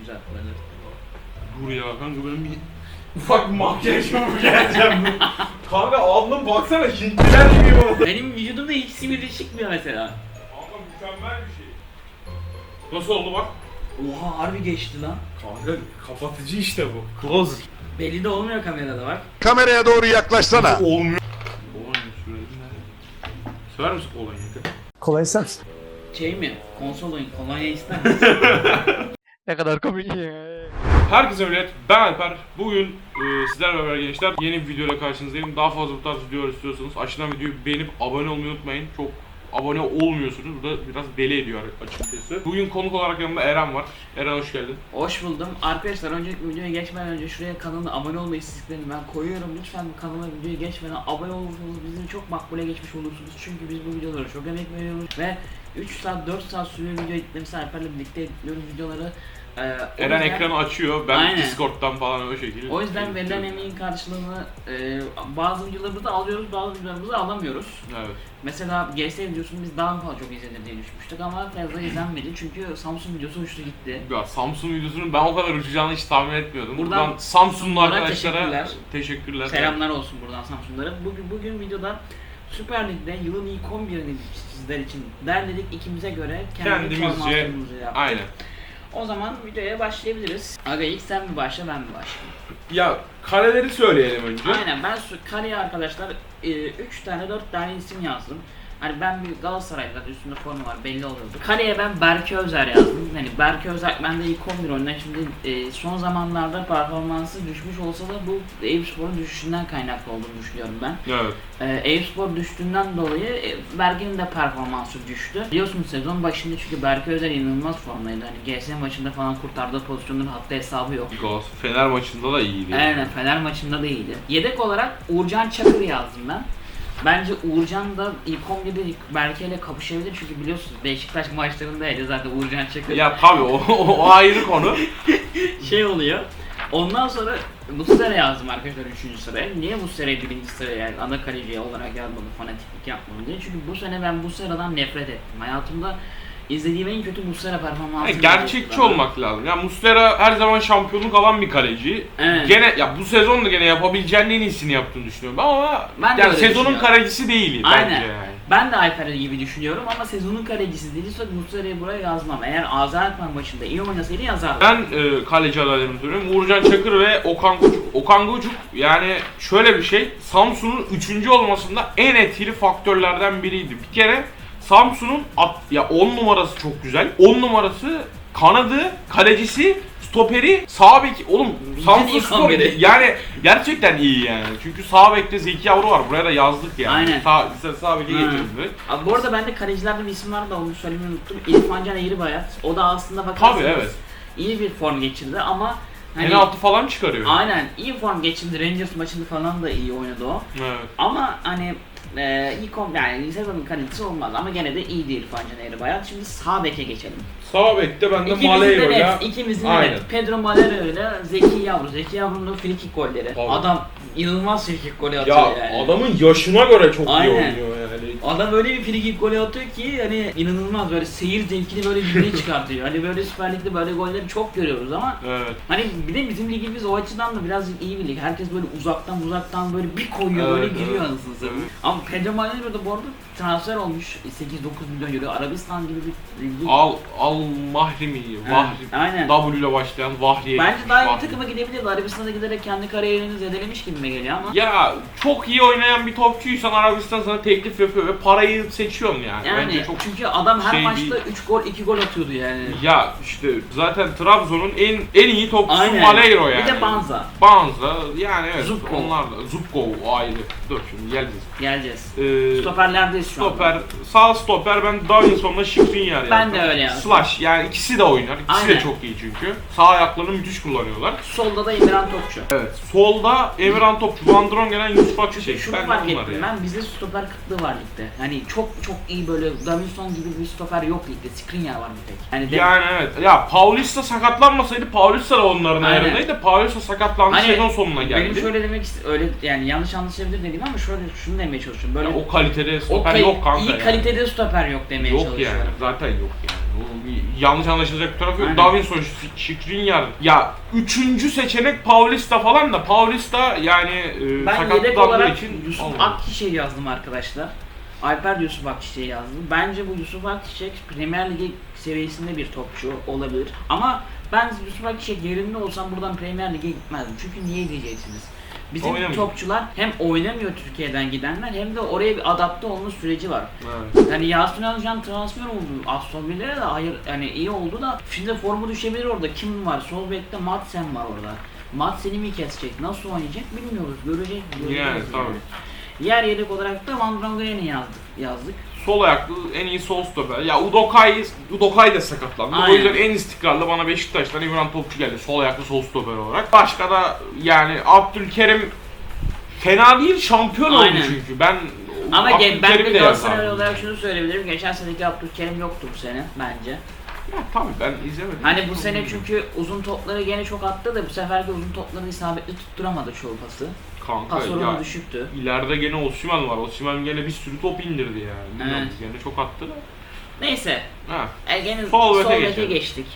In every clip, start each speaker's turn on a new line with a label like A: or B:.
A: düzeltmeleri.
B: Dur ya kanka benim bir ufak bir makyaj yapıp geleceğim. kanka alnım baksana Hintliler gibi oldu.
A: Benim vücudumda hiç sivilce çıkmıyor mesela.
B: Kanka mükemmel bir şey. Nasıl oldu bak?
A: Oha harbi geçti lan.
B: Kanka kapatıcı işte bu. Close.
A: Belli de olmuyor kamerada bak.
C: Kameraya doğru yaklaşsana.
B: Olmuyor. Kolonya sürelim nerede? Sever misin kolonyayı?
D: Kolay sensin.
A: Şey mi? Konsol oyun. Kolonya ister misin?
D: Ne kadar komik.
B: Herkese millet, ben Alper. Bugün e, sizlerle beraber gençler yeni bir videoyla karşınızdayım. Daha fazla bu tarz videolar istiyorsanız aşağıdan videoyu beğenip abone olmayı unutmayın. Çok abone olmuyorsunuz. Bu da biraz deli ediyor açıkçası. Bugün konuk olarak yanımda Eren var. Eren hoş geldin.
A: Hoş buldum. Arkadaşlar öncelikle videoya geçmeden önce şuraya kanalına abone olmayı isteklerini ben koyuyorum. Lütfen kanala videoya geçmeden abone olursanız bizim çok makbule geçmiş olursunuz. Çünkü biz bu videolara çok emek veriyoruz ve 3 saat 4 saat sürüyor video editlerimiz Alper'le birlikte editliyoruz videoları. Ee, o
B: Eren
A: yüzden-
B: ekranı açıyor. Ben
A: Aynen.
B: Discord'dan falan o şekilde.
A: O yüzden verilen emeğin karşılığını e, bazı videolarımızda alıyoruz, bazı videolarımızda alamıyoruz.
B: Evet.
A: Mesela GS videosunu biz daha fazla çok izlenir diye düşünmüştük ama fazla izlenmedi çünkü Samsung videosu uçtu gitti.
B: Ya Samsung videosunun ben o kadar uçacağını hiç tahmin etmiyordum.
A: Buradan
B: Buradan, Samsung'lu
A: Samsung'lara
B: arkadaşlara
A: teşekkürler.
B: teşekkürler.
A: Selamlar olsun buradan Samsung'lara. Bugün, bugün videoda Süper Lig'de yılın ilk 11'ini sizler için derledik ikimize göre kendi
B: Kendimizce,
A: yaptık.
B: Aynen.
A: O zaman videoya başlayabiliriz. Aga ilk sen mi başla ben mi başlayayım?
B: Ya kareleri söyleyelim önce.
A: Aynen ben su- kareye arkadaşlar 3 tane 4 tane isim yazdım. Hani ben bir Galatasaray'da üstünde forma var belli oluyordu. Kareye ben Berke Özer yazdım. Hani Berke Özer bende ilk 11 oynayan şimdi e, son zamanlarda performansı düşmüş olsa da bu Eyüpspor'un düşüşünden kaynaklı olduğunu düşünüyorum ben.
B: Evet.
A: E, Eyüpspor düştüğünden dolayı e, Berke'nin de performansı düştü. Biliyorsunuz sezon başında çünkü Berke Özer inanılmaz formdaydı. Hani GS maçında falan kurtardığı pozisyonların hatta hesabı yok.
B: Galatasaray Fener maçında da iyiydi.
A: Aynen Fener maçında da iyiydi. Yedek olarak Uğurcan Çakır yazdım ben. Bence Uğurcan da ilk 11'de Berke ile kapışabilir çünkü biliyorsunuz Beşiktaş maçlarındaydı zaten Uğurcan Çakır.
B: Ya tabii o, o, o ayrı konu.
A: Şey oluyor. Ondan sonra Muslera yazdım arkadaşlar 3. sıraya. Niye Muslera'yı 1. sıraya yani ana kaleci olarak yazmadım, fanatiklik yapmadım diye. Çünkü bu sene ben Muslera'dan nefret ettim. Hayatımda izlediğim en kötü Muslera performansı.
B: Yani gerçekçi olmak lazım. Ya Muslera her zaman şampiyonluk alan bir kaleci.
A: Evet.
B: Gene ya bu sezon da gene yapabileceğinin en iyisini yaptığını düşünüyorum ama
A: Ben de
B: yani sezonun kalecisi değil
A: Aynen.
B: bence yani.
A: Ben de Alper gibi düşünüyorum ama sezonun kalecisi değilse Muslera'yı buraya yazmam. Eğer Azerbaycan maçında iyi oynasaydı yazardım.
B: Ben e, kaleci adaylarımı söylüyorum. Uğurcan Çakır ve Okan Gucuk. Okan Gucuk yani şöyle bir şey. Samsun'un 3. olmasında en etkili faktörlerden biriydi. Bir kere Samsun'un at, ya 10 numarası çok güzel. 10 numarası kanadı, kalecisi, stoperi, sağ bek. Oğlum Samsun Spor
A: 11'i.
B: yani gerçekten iyi yani. Çünkü sağ bekte Zeki Yavru var. Buraya da yazdık yani.
A: Aynen.
B: Sağ, sağ beke direkt.
A: Abi bu arada bende kalecilerde bir isim vardı da onu söylemeyi unuttum. İrfan Can Eğribayat. O da aslında bakarsanız
B: Tabii evet.
A: iyi bir form geçirdi ama hani
B: Penaltı falan çıkarıyor.
A: aynen iyi form geçirdi. Rangers maçında falan da iyi oynadı o.
B: Evet.
A: Ama hani e, ilk on, yani sezonun kalitesi olmaz ama gene de iyiydi İrfan Can Eğribayat. Şimdi sağ beke geçelim.
B: Sağ bekte ben de
A: İkimizin de
B: Maleyro'yla
A: net, ikimizin de
B: Aynen.
A: net. Pedro Malero ile Zeki Yavru. Zeki Yavru'nun free kick golleri.
B: Tabii.
A: Adam inanılmaz free kick golü atıyor
B: Ya
A: yani.
B: adamın yaşına göre çok iyi
A: Aynen.
B: oynuyor yani.
A: Adam öyle bir free kick golü atıyor ki hani inanılmaz böyle seyir zevkini böyle yüzeye çıkartıyor. Hani böyle Süper Lig'de böyle golleri çok görüyoruz ama
B: Evet.
A: hani bir de bizim ligimiz o açıdan da biraz iyi bir lig. Herkes böyle uzaktan uzaktan böyle bir koyuyor böyle
B: Evet,
A: giriyor
B: evet,
A: anasını satayım.
B: evet.
A: Ama Pedro Malero da bu arada transfer olmuş 8-9 milyon euro. Arabistan gibi bir lig.
B: Al Al Mahrimi, Vahri,
A: aynen.
B: W ile başlayan Vahriye.
A: Bence daha iyi bir
B: Vahri.
A: takıma gidebilirdi. Arabistan'a giderek kendi kariyerini zedelemiş gibime geliyor ama.
B: Ya çok iyi oynayan bir topçuysan Arabistan sana teklif yapıyor ve parayı seçiyorsun yani.
A: yani
B: Bence çok
A: çünkü adam her
B: şey
A: maçta
B: değil.
A: 3 gol 2 gol atıyordu yani.
B: ya işte zaten Trabzon'un en en iyi topçusu
A: Aynen.
B: Maleyro yani.
A: Bir de Banza.
B: Banza yani evet.
A: Zubkov.
B: Onlar da Zubkov o ayrı. Dur şimdi geleceğiz.
A: Geleceğiz.
B: Ee,
A: Stoperlerdeyiz şu an.
B: Stoper, sağ stoper ben Davinson'la yazdım.
A: Ben de öyle yazdım.
B: Slash yani ikisi de oynar. İkisi de
A: Aynen.
B: çok iyi çünkü. Sağ ayaklarını müthiş kullanıyorlar.
A: Solda da Emirhan Topçu.
B: Evet. Solda Emirhan Topçu, Van Drongen'en Yusuf Akçiçek.
A: Şunu
B: Ben
A: fark ettim
B: yani.
A: ben bizde stoper kıtlığı var ligde. Hani çok çok iyi böyle Davinson gibi bir stoper yok ligde. Skriniar var bir tek. Hani de-
B: Yani evet. Ya Paulista sakatlanmasaydı Paulista da onların
A: Aynen.
B: ayarındaydı. Paulista sakatlandı
A: Hani
B: sezon sonuna
A: benim
B: geldi.
A: şöyle demek ist- öyle yani yanlış anlaşılabilir dediğim ama şöyle şunu demeye çalışıyorum. Böyle
B: Ya o kalitede
A: o
B: stoper
A: kali-
B: yok kanka
A: iyi
B: yani.
A: kalitede stoper yok demeye
B: Yok
A: çalışıyorum.
B: yani. Zaten yok yani. O yanlış anlaşılacak bir tarafı yok.
A: Aynen.
B: Davinson, Skriniar. Ya üçüncü seçenek Paulista falan da Paulista yani e,
A: Ben yedek olarak
B: için
A: Yusuf. Akçiçek'i yazdım arkadaşlar. Alper Yusuf Akçiçek'i yazdım. Bence bu Yusuf Akçiçek Premier Lig seviyesinde bir topçu olabilir. Ama ben Yusuf Akçiçek yerinde olsam buradan Premier Lig'e gitmezdim. Çünkü niye diyeceksiniz? Bizim
B: Oynamıyor.
A: topçular hem oynamıyor Türkiye'den gidenler hem de oraya bir adapte olma süreci var.
B: Evet.
A: Yani Yasin Özcan transfer oldu. Aston Villa'ya da hayır yani iyi oldu da şimdi formu düşebilir orada. Kim var? Sol bekte Madsen var orada. Madsen'i mi kesecek? Nasıl oynayacak bilmiyoruz. Görecek. göreceğiz
B: Yani, tabii.
A: Yer yedek olarak da Van Drongen'i yazdık. yazdık.
B: Sol ayaklı en iyi sol stoper. Ya Udokai, Udokai da sakatlandı. O
A: Aynen.
B: yüzden en istikrarlı bana Beşiktaş'tan İmran Topçu geldi. Sol ayaklı sol stoper olarak. Başka da yani Abdülkerim fena değil şampiyon oldu
A: Aynen.
B: çünkü. Ben
A: Ama ben de
B: de
A: Galatasaray olarak şunu söyleyebilirim. Geçen seneki Abdülkerim yoktu bu sene bence.
B: Ya tabii ben izlemedim.
A: Hani bu sene çünkü uzun topları gene çok attı da bu seferki uzun topları isabetli tutturamadı çoğu pası.
B: Kanka
A: Pas oranı
B: ya
A: düşüktü.
B: ileride gene Osimhen var. Osimhen gene bir sürü top indirdi yani. Bilmiyorum,
A: Evet.
B: Gene çok attı da.
A: Neyse.
B: Ha.
A: E, gene
B: Sol
A: sol,
B: beke
A: beke
B: geçelim.
A: geçtik.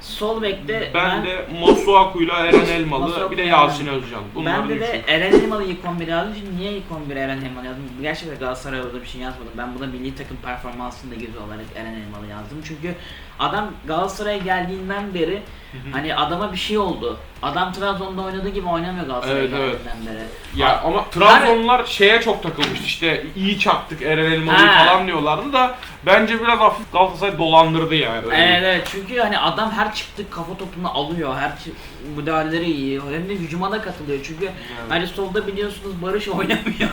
A: Sol bekte
B: Ben, de Masuaku'yla Eren Elmalı
A: Masuaku
B: bir de
A: yani.
B: Yasin Özcan. Bunları
A: Ben de, de. Eren Elmalı ilk 11 yazdım. Şimdi niye ilk 11 Eren Elmalı yazdım? Gerçekten Galatasaray'a orada bir şey yazmadım. Ben buna milli takım performansında gizli olarak Eren Elmalı yazdım. Çünkü adam Galatasaray'a geldiğinden beri hani adama bir şey oldu. Adam Trabzon'da oynadığı gibi oynamıyor Galatasaray'a
B: Evet, evet.
A: geldiğinden beri.
B: Ya ama Trabzonlular şeye çok takılmıştı işte iyi çaktık Eren Elmalı'yı falan diyorlardı da bence biraz hafif Galatasaray dolandırdı yani.
A: Evet evet çünkü hani adam her çıktık kafa topunu alıyor, her çı- müdahaleleri iyi, hem de hücuma da katılıyor çünkü hani solda biliyorsunuz Barış oynamıyor.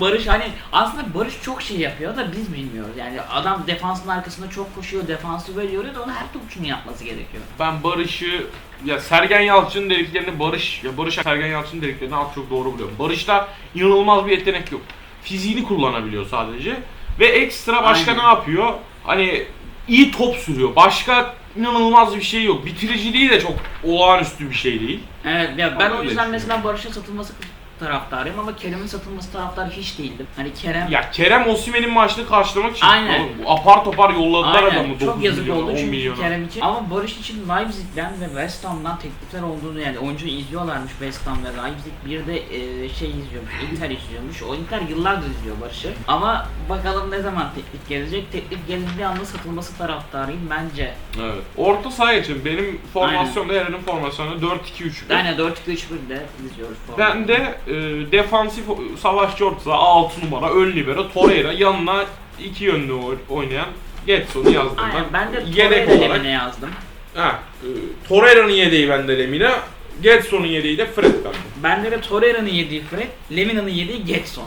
A: Barış hani aslında Barış çok şey yapıyor da biz bilmiyoruz yani adam defansın arkasında çok koşuyor, defansı veriyor da onu her topçunun yapması gerekiyor.
B: Ben Barış'ı ya Sergen Yalçın dediklerini Barış ya Barış Sergen Yalçın dediklerini az çok doğru buluyorum. Barış'ta inanılmaz bir yetenek yok. Fiziğini kullanabiliyor sadece ve ekstra başka
A: Aynen.
B: ne yapıyor? Hani iyi top sürüyor. Başka inanılmaz bir şey yok. Bitiriciliği de çok olağanüstü bir şey değil.
A: Evet ya ben
B: Onu
A: o yüzden mesela Barış'ın satılması taraftarıyım ama Kerem'in satılması taraftarı hiç değildim. Hani Kerem
B: Ya Kerem Osimhen'in maaşını karşılamak için
A: Aynen.
B: oğlum, bu apar topar yolladılar
A: Aynen.
B: adamı 9
A: Çok yazık
B: milyona,
A: oldu
B: 10
A: çünkü
B: milyona.
A: Kerem için. Ama Barış için Leipzig'den ve West Ham'dan teklifler olduğunu yani oyuncu izliyorlarmış West Ham ve Leipzig. Bir de e, şey izliyormuş, Inter izliyormuş. O Inter yıllardır izliyor Barış'ı. Ama bakalım ne zaman teklif gelecek. Teklif gelindiği anda satılması taraftarıyım bence.
B: Evet. Orta saha için benim formasyonda Eren'in formasyonunda 4-2-3.
A: Yani 4-2-3-1 de izliyoruz.
B: Ben de e, defansif savaşçı orta saha 6 numara ön libero Torreira yanına iki yönlü oy- oynayan Getson'u yazdım
A: Aynen ben de
B: Yedek
A: Torreira. Lemine yazdım.
B: Ha, e, Torreira'nın yedeği bende Lemina. Getson'un yedeği de Fred bende.
A: Bende de Torreira'nın yediği Fred, Lemina'nın yediği Getson.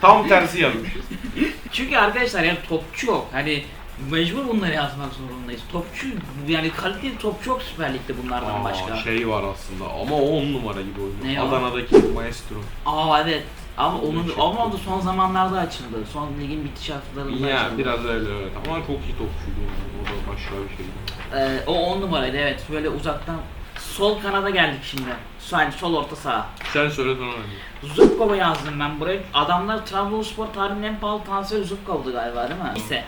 B: Tam tersi yazmışız.
A: Çünkü arkadaşlar yani topçu yok. Hani mecbur bunları yazmak zorundayız. Topçu yani kaliteli topçu yok Süper Lig'de bunlardan
B: Aa,
A: başka.
B: şey var aslında ama 10 numara gibi oynuyor.
A: Ne o?
B: Adana'daki maestro.
A: Aa evet. Ama
B: Onun için.
A: ama o da son zamanlarda açıldı. Son ligin bitiş haftalarında
B: Ya
A: açıldı.
B: biraz öyle evet ama çok iyi topçuydu yani. O da başka bir şeydi.
A: Ee, o on numaraydı evet. Böyle uzaktan sol kanada geldik şimdi. Yani sol orta saha.
B: Sen söyle sonra ben.
A: Zubkov'u yazdım ben buraya. Adamlar Trabzonspor tarihinin en pahalı transferi Zubkov'du galiba değil mi? Neyse.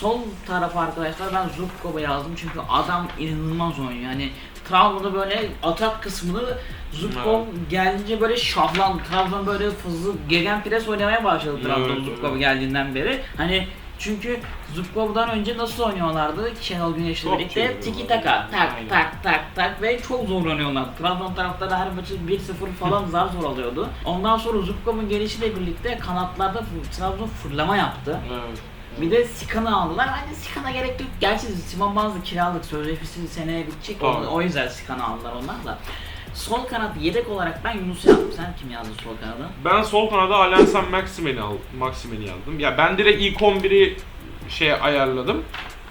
A: Sol tarafı arkadaşlar ben Zubkov'u yazdım çünkü adam inanılmaz oynuyor. Yani Trabzon'da böyle atak kısmını Zubkov gelince böyle şahlandı. Trabzon böyle hızlı gegen pres oynamaya başladı Trabzon
B: Evet,
A: Zubkov
B: evet.
A: geldiğinden beri. Hani çünkü Zubkov'dan önce nasıl oynuyorlardı? Şenol Güneş'le birlikte tiki taka tak
B: Aynen.
A: tak tak tak ve çok zorlanıyorlar. Trabzon taraftarı her maçı 1-0 falan zar zor alıyordu. Ondan sonra Zubkov'un gelişiyle birlikte kanatlarda Trabzon fırlama yaptı.
B: Evet.
A: Bir de Sikan'ı aldılar. Bence Sikan'a gerek yok. Gerçi Simon Banz'ı kiralık. Sözleşmesi seneye bitecek. O,
B: Tabii.
A: o yüzden Sikan'ı aldılar onlar da. Sol kanat yedek olarak ben Yunus'u yazdım. Sen kim yazdın sol kanada?
B: Ben sol kanada Alensan Maximen'i al, Maximen'i yazdım. Ya ben direkt ilk 11'i şey ayarladım.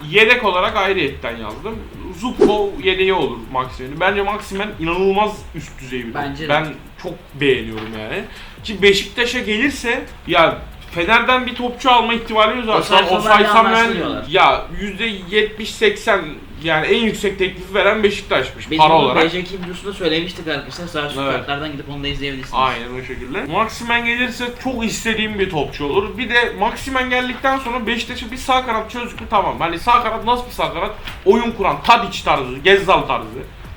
B: Yedek olarak ayrıyetten yazdım. Zubkov yedeği olur Maximen'in. Bence Maximen inanılmaz üst düzey bir
A: Bence de.
B: Ben çok beğeniyorum yani. Ki Beşiktaş'a gelirse ya Fener'den bir topçu alma ihtimalimiz var. Şu an
A: Osay
B: Samuel ya %70-80 yani en yüksek teklifi veren Beşiktaş'mış
A: Biz
B: para
A: bunu
B: olarak.
A: BJK videosunda söylemiştik arkadaşlar. Sağ şu
B: Evet.
A: gidip onu da izleyebilirsiniz.
B: Aynen o şekilde. Maximen gelirse çok istediğim bir topçu olur. Bir de Maximen geldikten sonra Beşiktaş'a bir sağ kanat çözdük mü tamam. Hani sağ kanat nasıl bir sağ kanat? Oyun kuran, Tadic tarzı, Gezzal tarzı.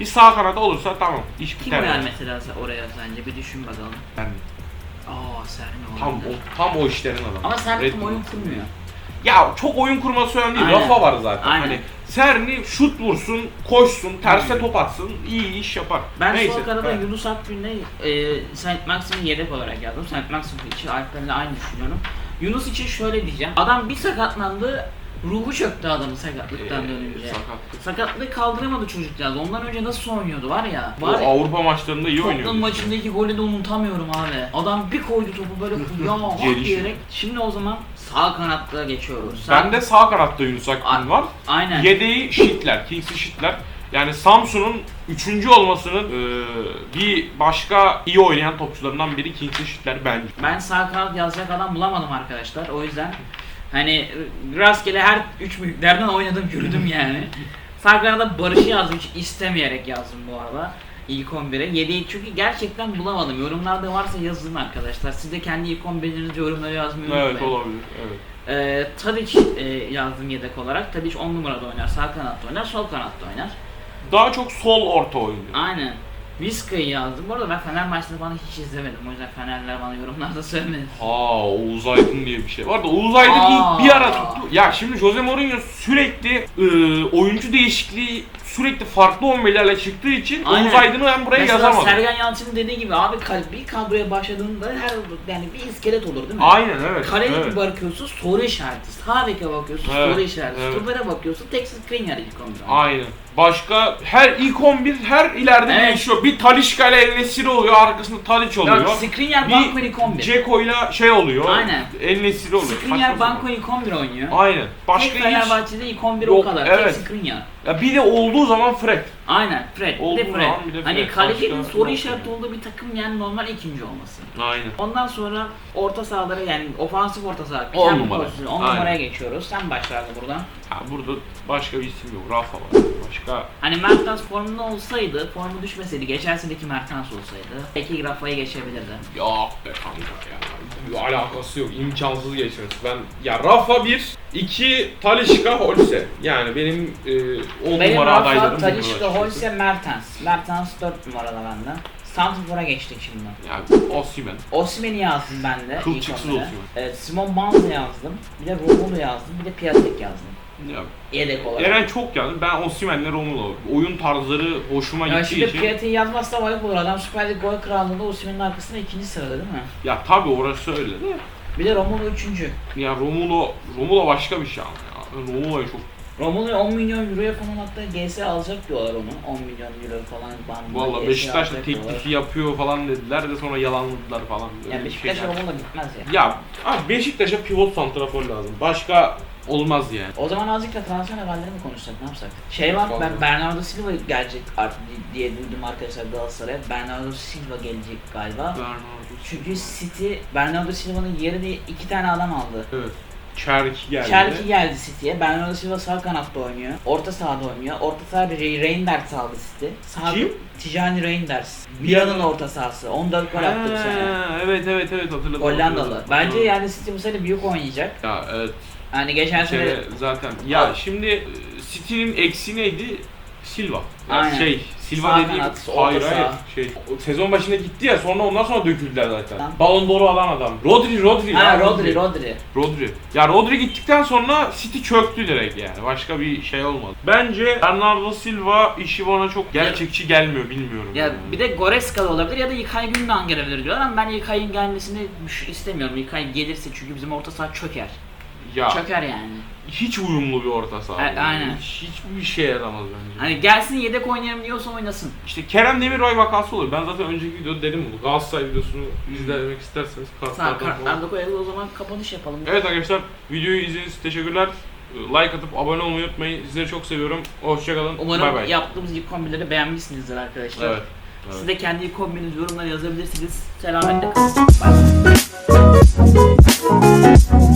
B: Bir sağ kanat olursa tamam. iş
A: Kim
B: biter. yani.
A: mesela oraya sence? Bir düşün bakalım.
B: Yani
A: Aa Sermi
B: tam o, tam o işlerin adamı.
A: Ama Sermi
B: Red
A: tam
B: Bull.
A: oyun kurmuyor.
B: Ya çok oyun kurması önemli değil.
A: Aynen.
B: Rafa var zaten.
A: Aynen.
B: Hani Serni şut vursun, koşsun, terse top atsın, iyi iş yapar.
A: Ben
B: Neyse.
A: sol kanada
B: evet.
A: Yunus Akgün'le e, Saint Maxim'i yedek olarak yazdım. Saint Maxim için Alper'le aynı düşünüyorum. Yunus için şöyle diyeceğim. Adam bir sakatlandı, ruhu çöktü adamın sakatlıktan
B: Ee,
A: dönünce.
B: sakatlık.
A: Sakatlığı kaldıramadı çocukcağız. Ondan önce nasıl oynuyordu var ya.
B: O
A: Var ya.
B: Avrupa maçlarında iyi oynuyor.
A: Tottenham maçındaki golü de unutamıyorum abi. Adam bir koydu topu böyle ya diyerek. Şimdi o zaman sağ kanatta geçiyoruz. Sağ-
B: Bende sağ kanatta Yunus Akgün var.
A: Aynen.
B: Yedeği Şitler, Kingsley Şitler. Yani Samsun'un üçüncü olmasının e, bir başka iyi oynayan topçularından biri Kingsley Şitler bence.
A: Ben sağ kanat yazacak adam bulamadım arkadaşlar. O yüzden hani rastgele her üç büyüklerden oynadım yürüdüm yani. sağ kanada Barış'ı yazdım hiç istemeyerek yazdım bu arada. İlk 11'e. 7'yi çünkü gerçekten bulamadım. Yorumlarda varsa yazın arkadaşlar. Siz de kendi ilk 11'inizi yorumlara yazmayı unutmayın.
B: Evet olabilir. Evet.
A: Ee, Tadic e, yazdım yedek olarak. Tadic 10 numarada oynar, sağ kanatta oynar, sol kanatta oynar.
B: Daha çok sol orta oynuyor.
A: Aynen. Vizca'yı yazdım. Bu arada ben Fener maçını bana hiç izlemedim. O yüzden Fenerler bana yorumlarda söylemesin.
B: Ha Oğuz Aydın diye bir şey var da Oğuz Aydın
A: Aa.
B: ilk bir ara tuttu. Ya şimdi Jose Mourinho sürekli e, oyuncu değişikliği sürekli farklı 11'lerle çıktığı için
A: Aynen.
B: Oğuz Aydın'ı ben buraya
A: Mesela
B: yazamadım.
A: Sergen Yalçın'ın dediği gibi abi bir kadroya başladığında her yani bir iskelet olur değil mi?
B: Aynen evet.
A: Kaleye
B: evet.
A: bir bakıyorsun soru işareti. Sağ beke bakıyorsun
B: Evet,
A: soru işareti.
B: evet.
A: Stopere bakıyorsun Texas Skriniar ilk konuda.
B: Aynen. Başka her ilk 11 her ileride
A: Evet.
B: değişiyor. Bir Talişka ile El Nesiri oluyor, arkasında Tadic oluyor.
A: Yok Skriniar
B: Bir
A: Banko ilk 11.
B: Ceko'yla şey oluyor.
A: Aynen.
B: El Nesiri oluyor.
A: Skriniar
B: Saçma
A: Banko
B: sapan.
A: ilk 11 oynuyor.
B: Aynen. Başka
A: Tek
B: hiç.
A: Fenerbahçe'de ilk 11 o
B: Yok,
A: kadar.
B: evet.
A: Tek Skriniar.
B: Ya bir de olduğu zaman Fred.
A: Aynen Fred.
B: Olduğu
A: de Fred.
B: zaman bir de
A: Hani
B: Fred.
A: kalecinin
B: Başka
A: soru
B: yok
A: işareti
B: yani.
A: olduğu bir takım yani normal ikinci olması.
B: Aynen.
A: Ondan sonra orta sahalara yani ofansif orta saha.
B: On
A: kendi
B: numara.
A: pozisyonu, On
B: Aynen.
A: numaraya geçiyoruz. Sen başla buradan.
B: Ha, burada başka bir isim yok. Rafa var. Başka
A: Hani Mertens formunda olsaydı, formu düşmeseydi, geçen seneki Mertens olsaydı belki Rafa'yı geçebilirdi.
B: Yok be kanka ya. Alakası yok. imkansız geçmesi. Ben ya Rafa 1, 2 Talişka Holse. Yani benim e, 10
A: Benim
B: numara
A: Rafa,
B: adaylarım bunlar
A: Talisca,
B: açıkçası.
A: Holse, Mertens. Mertens 4 numarada bende. Santrfor'a geçtik şimdi.
B: Yani Osimhen.
A: Osimhen'i yazdım ben de.
B: Kılçıksız. Osimhen.
A: Evet, Simon Banza yazdım. Bir de Romulo yazdım. Bir de Piatek yazdım. Yedek olarak.
B: Eren çok geldi. Ben Osimhen'le Romulo. Oyun tarzları hoşuma
A: Ya
B: gittiği
A: şimdi
B: için.
A: Piatek'i yazmazsa ayıp olur. Adam Süper Lig gol krallığında Osimhen'in arkasında ikinci sırada değil mi?
B: Ya tabi orası öyle de.
A: Bir de Romulo üçüncü.
B: Ya Romulo, Romulo başka bir şey ama ya. Ben Romulo'yu çok
A: Romulo'ya 10 milyon euroya falan hatta GS alacak diyorlar onu. 10 milyon euro falan bandında
B: Valla
A: GS
B: Beşiktaş'ta
A: alacak diyorlar.
B: teklifi yapıyor falan dediler de sonra yalanladılar falan. Öyle
A: Yani
B: bir
A: Beşiktaş
B: şeyler.
A: Romulo bitmez ya.
B: Ya abi Beşiktaş'a pivot santrafor lazım. Başka olmaz yani.
A: O zaman azıcık da transfer haberleri mi konuşsak ne yapsak? Şey var ben. Bernardo Silva gelecek artık diye duydum arkadaşlar Galatasaray'a. Bernardo Silva gelecek galiba.
B: Bernardo.
A: Çünkü City Bernardo Silva'nın yerine iki tane adam aldı.
B: Evet. Çerki geldi.
A: Çerki geldi City'ye. Bernardo Silva sağ kanatta oynuyor. Orta sahada oynuyor. Orta sahada Re- Reinders aldı City. Sağ
B: Kim?
A: Tijani Reinders. Milan'ın orta sahası. 14 gol attı bu sene.
B: Evet evet evet hatırladım.
A: Hollandalı. Bence yani City bu sene büyük oynayacak.
B: Ya evet.
A: Hani geçen sene
B: kere zaten. Ya
A: Al.
B: şimdi e, City'nin eksi neydi? Silva. Ya
A: Aynen.
B: Şey, Silva
A: Sağ
B: dediğim
A: kanat, orta
B: hayır hayır
A: saha.
B: şey. o Sezon başında gitti ya sonra ondan sonra döküldüler zaten.
A: Tamam.
B: Ballon d'Or'u alan adam. Rodri, Rodri.
A: Ha
B: ya,
A: Rodri, Rodri.
B: Rodri. Ya Rodri gittikten sonra City çöktü direkt yani. Başka bir şey olmadı. Bence Bernardo Silva işi bana çok gerçekçi gelmiyor bilmiyorum.
A: Ya
B: yani.
A: bir de Goreska da olabilir ya da İlkay Gündoğan gelebilir diyorlar ama ben İlkay'ın gelmesini düş- istemiyorum. İlkay gelirse çünkü bizim orta saha çöker.
B: Ya
A: Çöker yani.
B: hiç uyumlu bir orta saha.
A: E, aynen.
B: Hiç, hiçbir şey yaramaz bence.
A: Hani gelsin yedek oynayalım diyorsa oynasın.
B: İşte Kerem Demirbay vakası olur. Ben zaten önceki videoda dedim bunu. Galatasaray videosunu izlemek isterseniz
A: Sağ
B: kartlardan falan.
A: kartlarda koyalım o zaman kapanış yapalım.
B: Evet arkadaşlar videoyu izlediğiniz için teşekkürler. Like atıp abone olmayı unutmayın. Sizleri çok seviyorum. Hoşçakalın. Bay
A: Umarım
B: bay.
A: yaptığımız ilk kombinleri beğenmişsinizdir arkadaşlar.
B: Evet.
A: Siz
B: evet.
A: de kendi ilk kombinizi yorumlara yazabilirsiniz. Selametle kalın. Bye.